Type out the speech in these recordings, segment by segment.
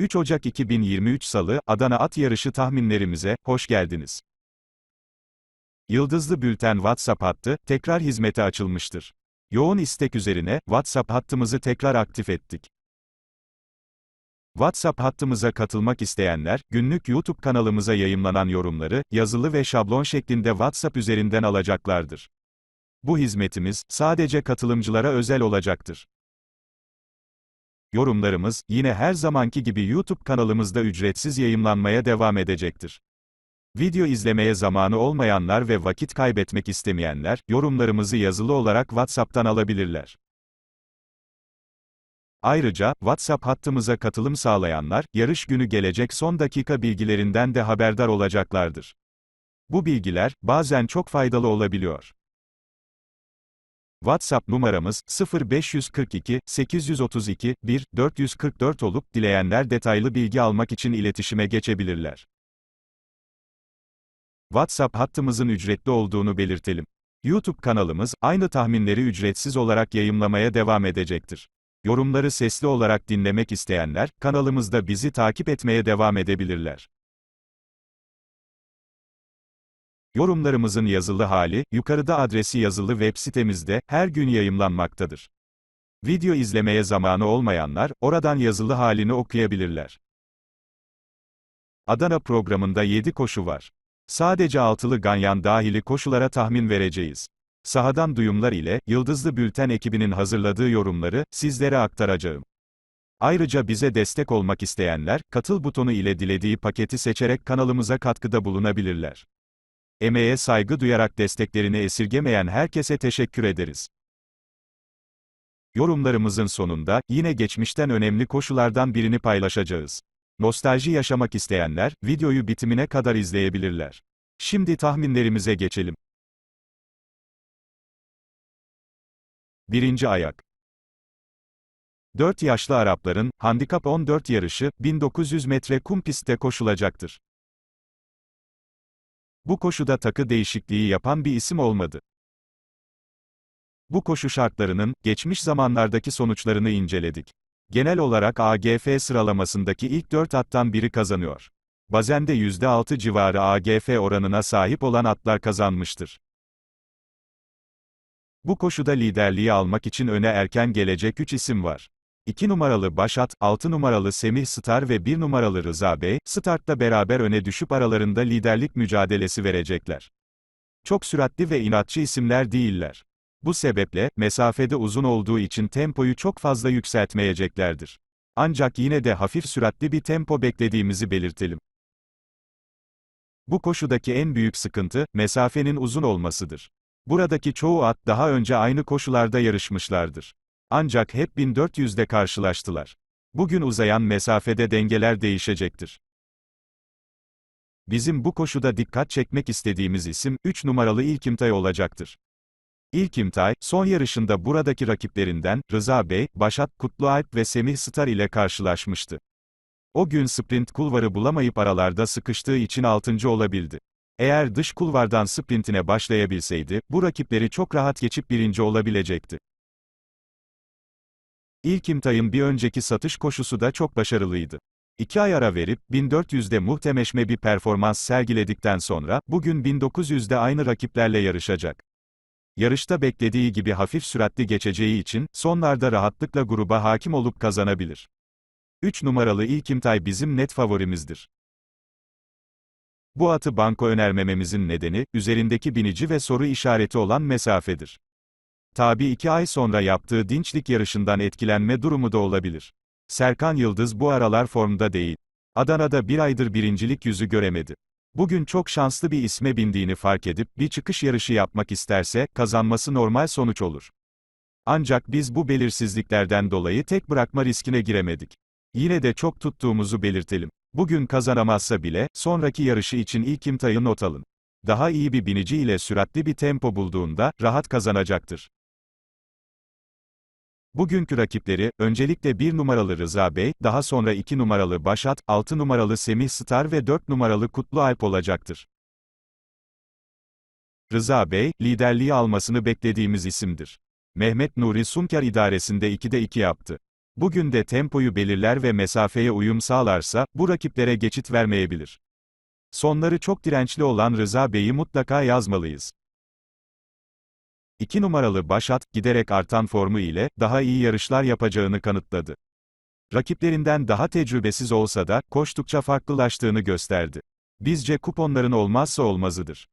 3 Ocak 2023 Salı, Adana At Yarışı tahminlerimize, hoş geldiniz. Yıldızlı Bülten WhatsApp hattı, tekrar hizmete açılmıştır. Yoğun istek üzerine, WhatsApp hattımızı tekrar aktif ettik. WhatsApp hattımıza katılmak isteyenler, günlük YouTube kanalımıza yayımlanan yorumları, yazılı ve şablon şeklinde WhatsApp üzerinden alacaklardır. Bu hizmetimiz, sadece katılımcılara özel olacaktır. Yorumlarımız, yine her zamanki gibi YouTube kanalımızda ücretsiz yayımlanmaya devam edecektir. Video izlemeye zamanı olmayanlar ve vakit kaybetmek istemeyenler, yorumlarımızı yazılı olarak WhatsApp'tan alabilirler. Ayrıca, WhatsApp hattımıza katılım sağlayanlar, yarış günü gelecek son dakika bilgilerinden de haberdar olacaklardır. Bu bilgiler, bazen çok faydalı olabiliyor. WhatsApp numaramız 0542 832 1 444 olup dileyenler detaylı bilgi almak için iletişime geçebilirler. WhatsApp hattımızın ücretli olduğunu belirtelim. YouTube kanalımız aynı tahminleri ücretsiz olarak yayımlamaya devam edecektir. Yorumları sesli olarak dinlemek isteyenler kanalımızda bizi takip etmeye devam edebilirler. Yorumlarımızın yazılı hali, yukarıda adresi yazılı web sitemizde, her gün yayımlanmaktadır. Video izlemeye zamanı olmayanlar, oradan yazılı halini okuyabilirler. Adana programında 7 koşu var. Sadece altılı ganyan dahili koşulara tahmin vereceğiz. Sahadan duyumlar ile, Yıldızlı Bülten ekibinin hazırladığı yorumları, sizlere aktaracağım. Ayrıca bize destek olmak isteyenler, katıl butonu ile dilediği paketi seçerek kanalımıza katkıda bulunabilirler. Emeğe saygı duyarak desteklerini esirgemeyen herkese teşekkür ederiz. Yorumlarımızın sonunda, yine geçmişten önemli koşulardan birini paylaşacağız. Nostalji yaşamak isteyenler, videoyu bitimine kadar izleyebilirler. Şimdi tahminlerimize geçelim. Birinci ayak. 4 yaşlı Arapların, Handikap 14 yarışı, 1900 metre kum pistte koşulacaktır. Bu koşuda takı değişikliği yapan bir isim olmadı. Bu koşu şartlarının, geçmiş zamanlardaki sonuçlarını inceledik. Genel olarak AGF sıralamasındaki ilk 4 attan biri kazanıyor. Bazen de %6 civarı AGF oranına sahip olan atlar kazanmıştır. Bu koşuda liderliği almak için öne erken gelecek 3 isim var. 2 numaralı Başat, 6 numaralı Semih Star ve 1 numaralı Rıza Bey, startta beraber öne düşüp aralarında liderlik mücadelesi verecekler. Çok süratli ve inatçı isimler değiller. Bu sebeple, mesafede uzun olduğu için tempoyu çok fazla yükseltmeyeceklerdir. Ancak yine de hafif süratli bir tempo beklediğimizi belirtelim. Bu koşudaki en büyük sıkıntı, mesafenin uzun olmasıdır. Buradaki çoğu at daha önce aynı koşularda yarışmışlardır. Ancak hep 1400'de karşılaştılar. Bugün uzayan mesafede dengeler değişecektir. Bizim bu koşuda dikkat çekmek istediğimiz isim, 3 numaralı İlkimtay olacaktır. İlkimtay, son yarışında buradaki rakiplerinden, Rıza Bey, Başat Kutlualp ve Semih Star ile karşılaşmıştı. O gün sprint kulvarı bulamayıp aralarda sıkıştığı için 6. olabildi. Eğer dış kulvardan sprintine başlayabilseydi, bu rakipleri çok rahat geçip birinci olabilecekti. İlkimtay'ın bir önceki satış koşusu da çok başarılıydı. İki ay ara verip, 1400'de muhtemeşme bir performans sergiledikten sonra, bugün 1900'de aynı rakiplerle yarışacak. Yarışta beklediği gibi hafif süratli geçeceği için, sonlarda rahatlıkla gruba hakim olup kazanabilir. 3 numaralı İlkimtay bizim net favorimizdir. Bu atı banko önermememizin nedeni, üzerindeki binici ve soru işareti olan mesafedir. Tabi iki ay sonra yaptığı dinçlik yarışından etkilenme durumu da olabilir. Serkan Yıldız bu aralar formda değil. Adana'da bir aydır birincilik yüzü göremedi. Bugün çok şanslı bir isme bindiğini fark edip bir çıkış yarışı yapmak isterse, kazanması normal sonuç olur. Ancak biz bu belirsizliklerden dolayı tek bırakma riskine giremedik. Yine de çok tuttuğumuzu belirtelim. Bugün kazanamazsa bile, sonraki yarışı için ilk imtayı not alın. Daha iyi bir binici ile süratli bir tempo bulduğunda, rahat kazanacaktır. Bugünkü rakipleri, öncelikle 1 numaralı Rıza Bey, daha sonra 2 numaralı Başat, 6 numaralı Semih Star ve 4 numaralı Kutlu Alp olacaktır. Rıza Bey, liderliği almasını beklediğimiz isimdir. Mehmet Nuri Sunker idaresinde 2'de 2 yaptı. Bugün de tempoyu belirler ve mesafeye uyum sağlarsa, bu rakiplere geçit vermeyebilir. Sonları çok dirençli olan Rıza Bey'i mutlaka yazmalıyız. 2 numaralı Başat, giderek artan formu ile, daha iyi yarışlar yapacağını kanıtladı. Rakiplerinden daha tecrübesiz olsa da, koştukça farklılaştığını gösterdi. Bizce kuponların olmazsa olmazıdır.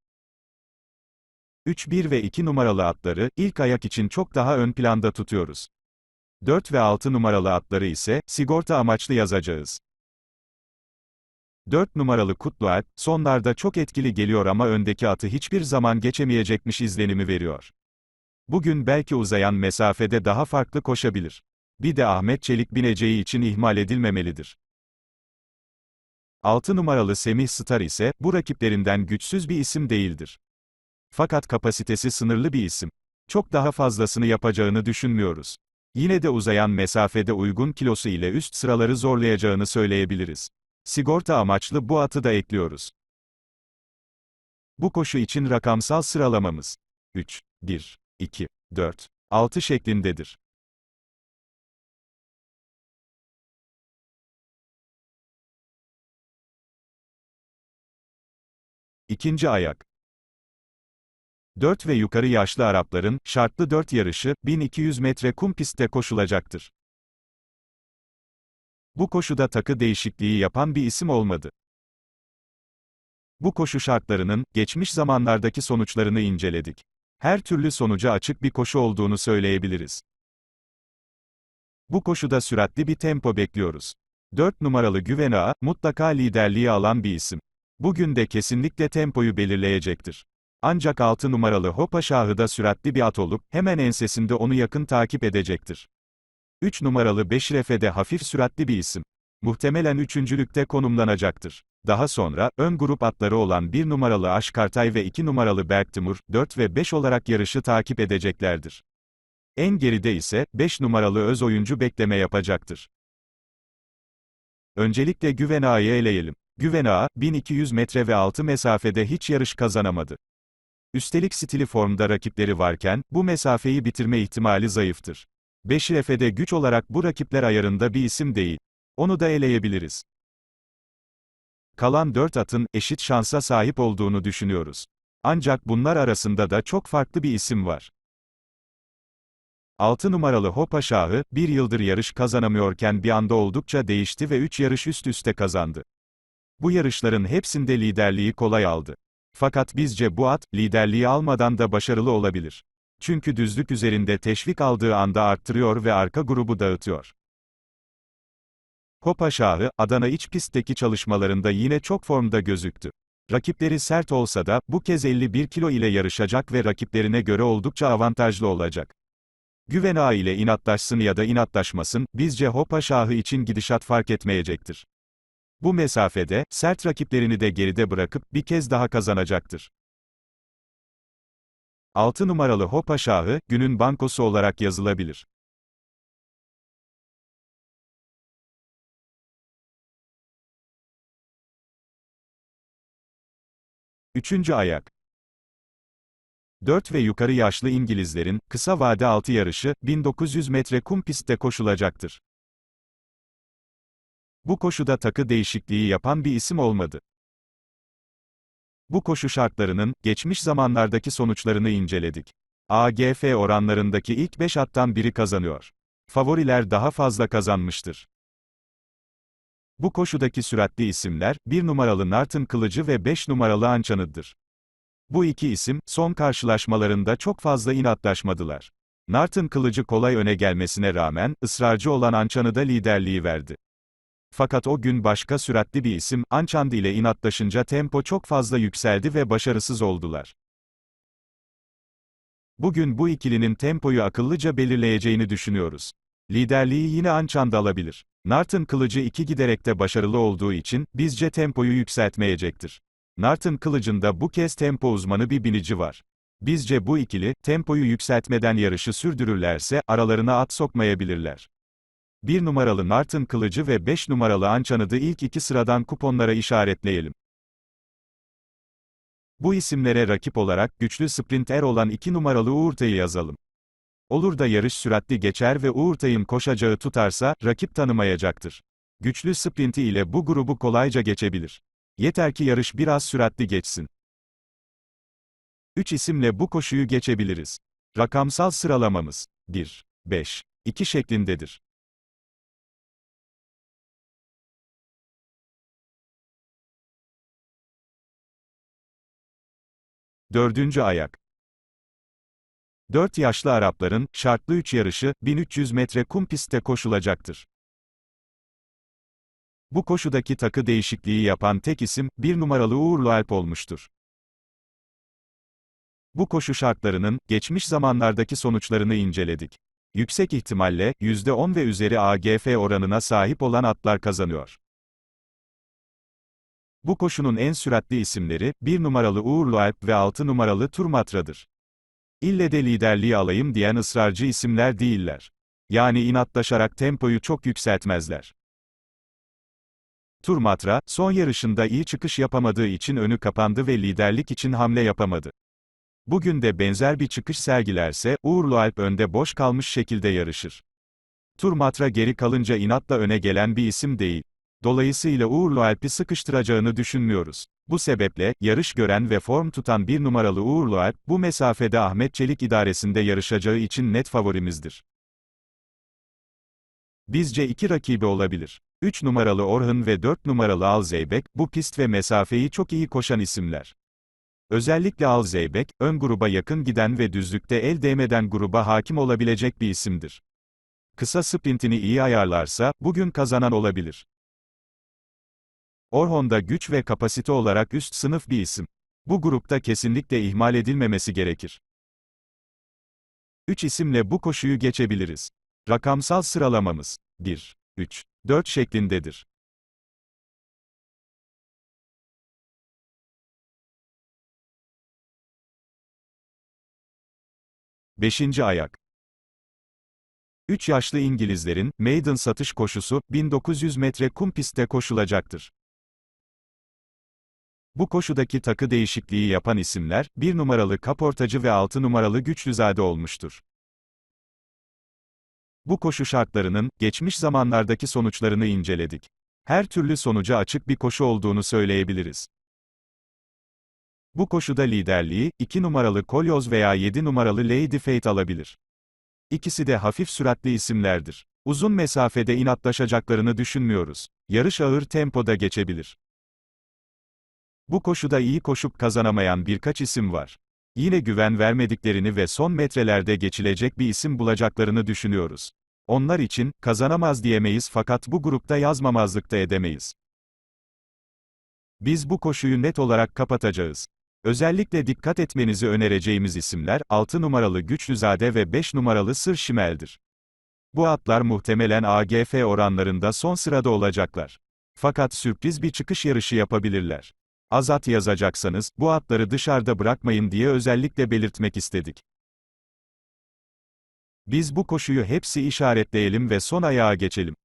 3, 1 ve 2 numaralı atları, ilk ayak için çok daha ön planda tutuyoruz. 4 ve 6 numaralı atları ise, sigorta amaçlı yazacağız. 4 numaralı Kutlu Alp, sonlarda çok etkili geliyor ama öndeki atı hiçbir zaman geçemeyecekmiş izlenimi veriyor. Bugün belki uzayan mesafede daha farklı koşabilir. Bir de Ahmet Çelik bineceği için ihmal edilmemelidir. 6 numaralı Semih Star ise, bu rakiplerinden güçsüz bir isim değildir. Fakat kapasitesi sınırlı bir isim. Çok daha fazlasını yapacağını düşünmüyoruz. Yine de uzayan mesafede uygun kilosu ile üst sıraları zorlayacağını söyleyebiliriz. Sigorta amaçlı bu atı da ekliyoruz. Bu koşu için rakamsal sıralamamız 3, 1, 2, 4, 6 şeklindedir. İkinci ayak 4 ve yukarı yaşlı Arapların, şartlı 4 yarışı, 1200 metre kum pistte koşulacaktır. Bu koşuda takı değişikliği yapan bir isim olmadı. Bu koşu şartlarının, geçmiş zamanlardaki sonuçlarını inceledik. Her türlü sonuca açık bir koşu olduğunu söyleyebiliriz. Bu koşuda süratli bir tempo bekliyoruz. 4 numaralı Güvena, mutlaka liderliği alan bir isim. Bugün de kesinlikle tempoyu belirleyecektir. Ancak 6 numaralı Hopa Şahı da süratli bir at olup, hemen ensesinde onu yakın takip edecektir. 3 numaralı Beşrefe de hafif süratli bir isim. Muhtemelen üçüncülükte konumlanacaktır. Daha sonra, ön grup atları olan 1 numaralı Aşkartay ve 2 numaralı Berktimur, 4 ve 5 olarak yarışı takip edeceklerdir. En geride ise, 5 numaralı öz oyuncu bekleme yapacaktır. Öncelikle Güvena'yı eleyelim. Güvena, 1200 metre ve altı mesafede hiç yarış kazanamadı. Üstelik stili formda rakipleri varken, bu mesafeyi bitirme ihtimali zayıftır. Beşir Efe'de güç olarak bu rakipler ayarında bir isim değil. Onu da eleyebiliriz. Kalan 4 atın, eşit şansa sahip olduğunu düşünüyoruz. Ancak bunlar arasında da çok farklı bir isim var. 6 numaralı Hopa Şahı, bir yıldır yarış kazanamıyorken bir anda oldukça değişti ve 3 yarış üst üste kazandı. Bu yarışların hepsinde liderliği kolay aldı. Fakat bizce bu at, liderliği almadan da başarılı olabilir. Çünkü düzlük üzerinde teşvik aldığı anda arttırıyor ve arka grubu dağıtıyor. Hopa Şahı, Adana iç pistteki çalışmalarında yine çok formda gözüktü. Rakipleri sert olsa da, bu kez 51 kilo ile yarışacak ve rakiplerine göre oldukça avantajlı olacak. Güvena ile inatlaşsın ya da inatlaşmasın, bizce Hopa Şahı için gidişat fark etmeyecektir. Bu mesafede, sert rakiplerini de geride bırakıp, bir kez daha kazanacaktır. 6 numaralı Hopa Şahı, günün bankosu olarak yazılabilir. Üçüncü ayak. 4 ve yukarı yaşlı İngilizlerin, kısa vade altı yarışı, 1900 metre kum pistte koşulacaktır. Bu koşuda takı değişikliği yapan bir isim olmadı. Bu koşu şartlarının, geçmiş zamanlardaki sonuçlarını inceledik. AGF oranlarındaki ilk 5 attan biri kazanıyor. Favoriler daha fazla kazanmıştır. Bu koşudaki süratli isimler, 1 numaralı Nartın Kılıcı ve 5 numaralı Ançanı'dır. Bu iki isim, son karşılaşmalarında çok fazla inatlaşmadılar. Nartın Kılıcı kolay öne gelmesine rağmen, ısrarcı olan Ançanı da liderliği verdi. Fakat o gün başka süratli bir isim, Ançand ile inatlaşınca tempo çok fazla yükseldi ve başarısız oldular. Bugün bu ikilinin tempoyu akıllıca belirleyeceğini düşünüyoruz. Liderliği yine Ançand alabilir. Nart'ın kılıcı iki giderek de başarılı olduğu için, bizce tempoyu yükseltmeyecektir. Nart'ın kılıcında bu kez tempo uzmanı bir binici var. Bizce bu ikili, tempoyu yükseltmeden yarışı sürdürürlerse, aralarına at sokmayabilirler. 1 numaralı Nartın Kılıcı ve 5 numaralı Ançanı'dı ilk iki sıradan kuponlara işaretleyelim. Bu isimlere rakip olarak güçlü sprinter olan 2 numaralı Uğurta'yı yazalım. Olur da yarış süratli geçer ve Uğurtay'ın koşacağı tutarsa, rakip tanımayacaktır. Güçlü sprinti ile bu grubu kolayca geçebilir. Yeter ki yarış biraz süratli geçsin. 3 isimle bu koşuyu geçebiliriz. Rakamsal sıralamamız 1, 5, 2 şeklindedir. Dördüncü ayak. 4 yaşlı Arapların, şartlı 3 yarışı, 1300 metre kum pistte koşulacaktır. Bu koşudaki takı değişikliği yapan tek isim, bir numaralı Uğurlu Alp olmuştur. Bu koşu şartlarının, geçmiş zamanlardaki sonuçlarını inceledik. Yüksek ihtimalle, %10 ve üzeri AGF oranına sahip olan atlar kazanıyor. Bu koşunun en süratli isimleri, 1 numaralı Uğurlu Alp ve 6 numaralı Turmatra'dır. İlle de liderliği alayım diyen ısrarcı isimler değiller. Yani inatlaşarak tempoyu çok yükseltmezler. Turmatra, son yarışında iyi çıkış yapamadığı için önü kapandı ve liderlik için hamle yapamadı. Bugün de benzer bir çıkış sergilerse, Uğurlu Alp önde boş kalmış şekilde yarışır. Turmatra geri kalınca inatla öne gelen bir isim değil. Dolayısıyla Uğurlu Alp'i sıkıştıracağını düşünmüyoruz. Bu sebeple, yarış gören ve form tutan bir numaralı Uğurlu Alp, bu mesafede Ahmet Çelik idaresinde yarışacağı için net favorimizdir. Bizce iki rakibi olabilir. 3 numaralı Orhun ve 4 numaralı Alzeybek, bu pist ve mesafeyi çok iyi koşan isimler. Özellikle Alzeybek, ön gruba yakın giden ve düzlükte el değmeden gruba hakim olabilecek bir isimdir. Kısa sprintini iyi ayarlarsa, bugün kazanan olabilir. Orhon'da güç ve kapasite olarak üst sınıf bir isim. Bu grupta kesinlikle ihmal edilmemesi gerekir. 3 isimle bu koşuyu geçebiliriz. Rakamsal sıralamamız 1, 3, 4 şeklindedir. Beşinci ayak. 3 yaşlı İngilizlerin, maiden satış koşusu, 1900 metre kum pistte koşulacaktır. Bu koşudaki takı değişikliği yapan isimler, 1 numaralı kaportacı ve 6 numaralı güçlüzade olmuştur. Bu koşu şartlarının, geçmiş zamanlardaki sonuçlarını inceledik. Her türlü sonuca açık bir koşu olduğunu söyleyebiliriz. Bu koşuda liderliği, 2 numaralı Kolyoz veya 7 numaralı Lady Fate alabilir. İkisi de hafif süratli isimlerdir. Uzun mesafede inatlaşacaklarını düşünmüyoruz. Yarış ağır tempoda geçebilir. Bu koşuda iyi koşup kazanamayan birkaç isim var. Yine güven vermediklerini ve son metrelerde geçilecek bir isim bulacaklarını düşünüyoruz. Onlar için, kazanamaz diyemeyiz fakat bu grupta yazmamazlık da edemeyiz. Biz bu koşuyu net olarak kapatacağız. Özellikle dikkat etmenizi önereceğimiz isimler, 6 numaralı Güçlüzade ve 5 numaralı Sır Şimel'dir. Bu atlar muhtemelen AGF oranlarında son sırada olacaklar. Fakat sürpriz bir çıkış yarışı yapabilirler. Azat yazacaksanız, bu atları dışarıda bırakmayın diye özellikle belirtmek istedik. Biz bu koşuyu hepsi işaretleyelim ve son ayağa geçelim.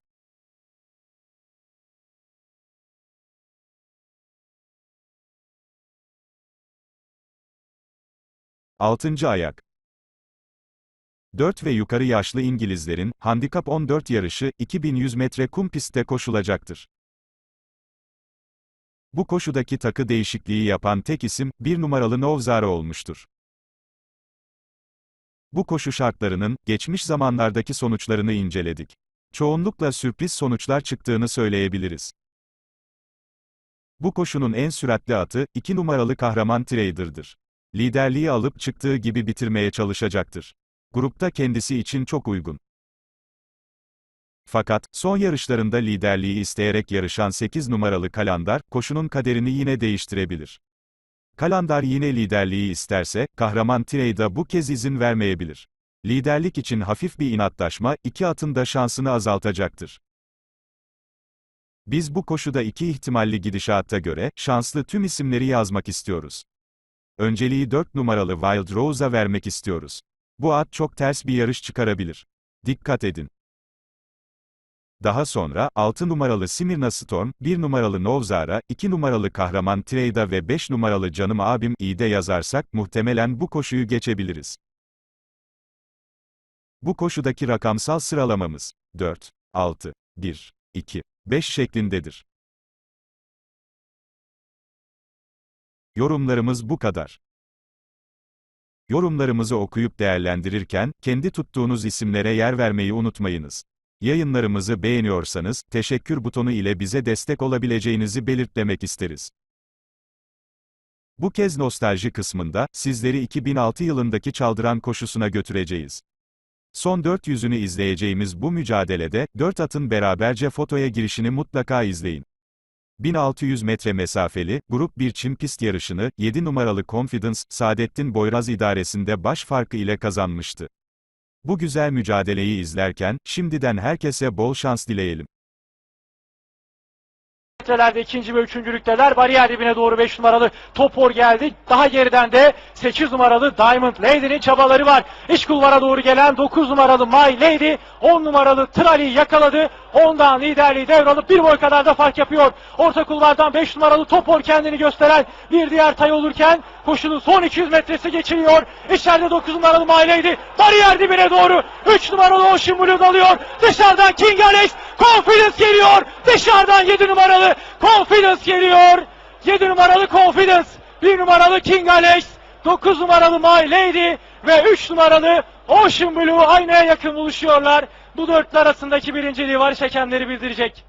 Altıncı ayak. 4 ve yukarı yaşlı İngilizlerin, Handikap 14 yarışı, 2100 metre kum pistte koşulacaktır. Bu koşudaki takı değişikliği yapan tek isim, bir numaralı Novzara olmuştur. Bu koşu şartlarının, geçmiş zamanlardaki sonuçlarını inceledik. Çoğunlukla sürpriz sonuçlar çıktığını söyleyebiliriz. Bu koşunun en süratli atı, 2 numaralı kahraman Trader'dır. Liderliği alıp çıktığı gibi bitirmeye çalışacaktır. Grupta kendisi için çok uygun. Fakat, son yarışlarında liderliği isteyerek yarışan 8 numaralı Kalandar, koşunun kaderini yine değiştirebilir. Kalandar yine liderliği isterse, kahraman Tireyda bu kez izin vermeyebilir. Liderlik için hafif bir inatlaşma, iki atın da şansını azaltacaktır. Biz bu koşuda iki ihtimalli gidişatta göre, şanslı tüm isimleri yazmak istiyoruz. Önceliği 4 numaralı Wild Rose'a vermek istiyoruz. Bu at çok ters bir yarış çıkarabilir. Dikkat edin. Daha sonra, 6 numaralı Simirna Storm, 1 numaralı Novzara, 2 numaralı Kahraman Treyda ve 5 numaralı Canım Abim İ'de yazarsak, muhtemelen bu koşuyu geçebiliriz. Bu koşudaki rakamsal sıralamamız 4, 6, 1, 2, 5 şeklindedir. Yorumlarımız bu kadar. Yorumlarımızı okuyup değerlendirirken, kendi tuttuğunuz isimlere yer vermeyi unutmayınız. Yayınlarımızı beğeniyorsanız, teşekkür butonu ile bize destek olabileceğinizi belirtmek isteriz. Bu kez nostalji kısmında, sizleri 2006 yılındaki çaldıran koşusuna götüreceğiz. Son 400'ünü izleyeceğimiz bu mücadelede, 4 atın beraberce fotoya girişini mutlaka izleyin. 1600 metre mesafeli, grup 1 çim pist yarışını, 7 numaralı Confidence, Saadettin Boyraz idaresinde baş farkı ile kazanmıştı. Bu güzel mücadeleyi izlerken, şimdiden herkese bol şans dileyelim. metrelerde ikinci ve üçüncülükteler. Bariyer dibine doğru 5 numaralı Topor geldi. Daha geriden de 8 numaralı Diamond Lady'nin çabaları var. İç kulvara doğru gelen 9 numaralı My Lady 10 numaralı Trali yakaladı. Ondan liderliği devralıp bir boy kadar da fark yapıyor. Orta kulvardan 5 numaralı Topor kendini gösteren bir diğer tay olurken koşunun son 200 metresi geçiliyor. İçeride 9 numaralı Lady bariyer dibine doğru 3 numaralı Ocean Blue dalıyor. Dışarıdan King Alex Confidence geliyor. Dışarıdan 7 numaralı Confidence geliyor. 7 numaralı Confidence, 1 numaralı King Alex, 9 numaralı My Lady ve 3 numaralı Ocean Blue aynaya yakın buluşuyorlar. Bu dörtlü arasındaki birinciliği varış hakemleri bildirecek.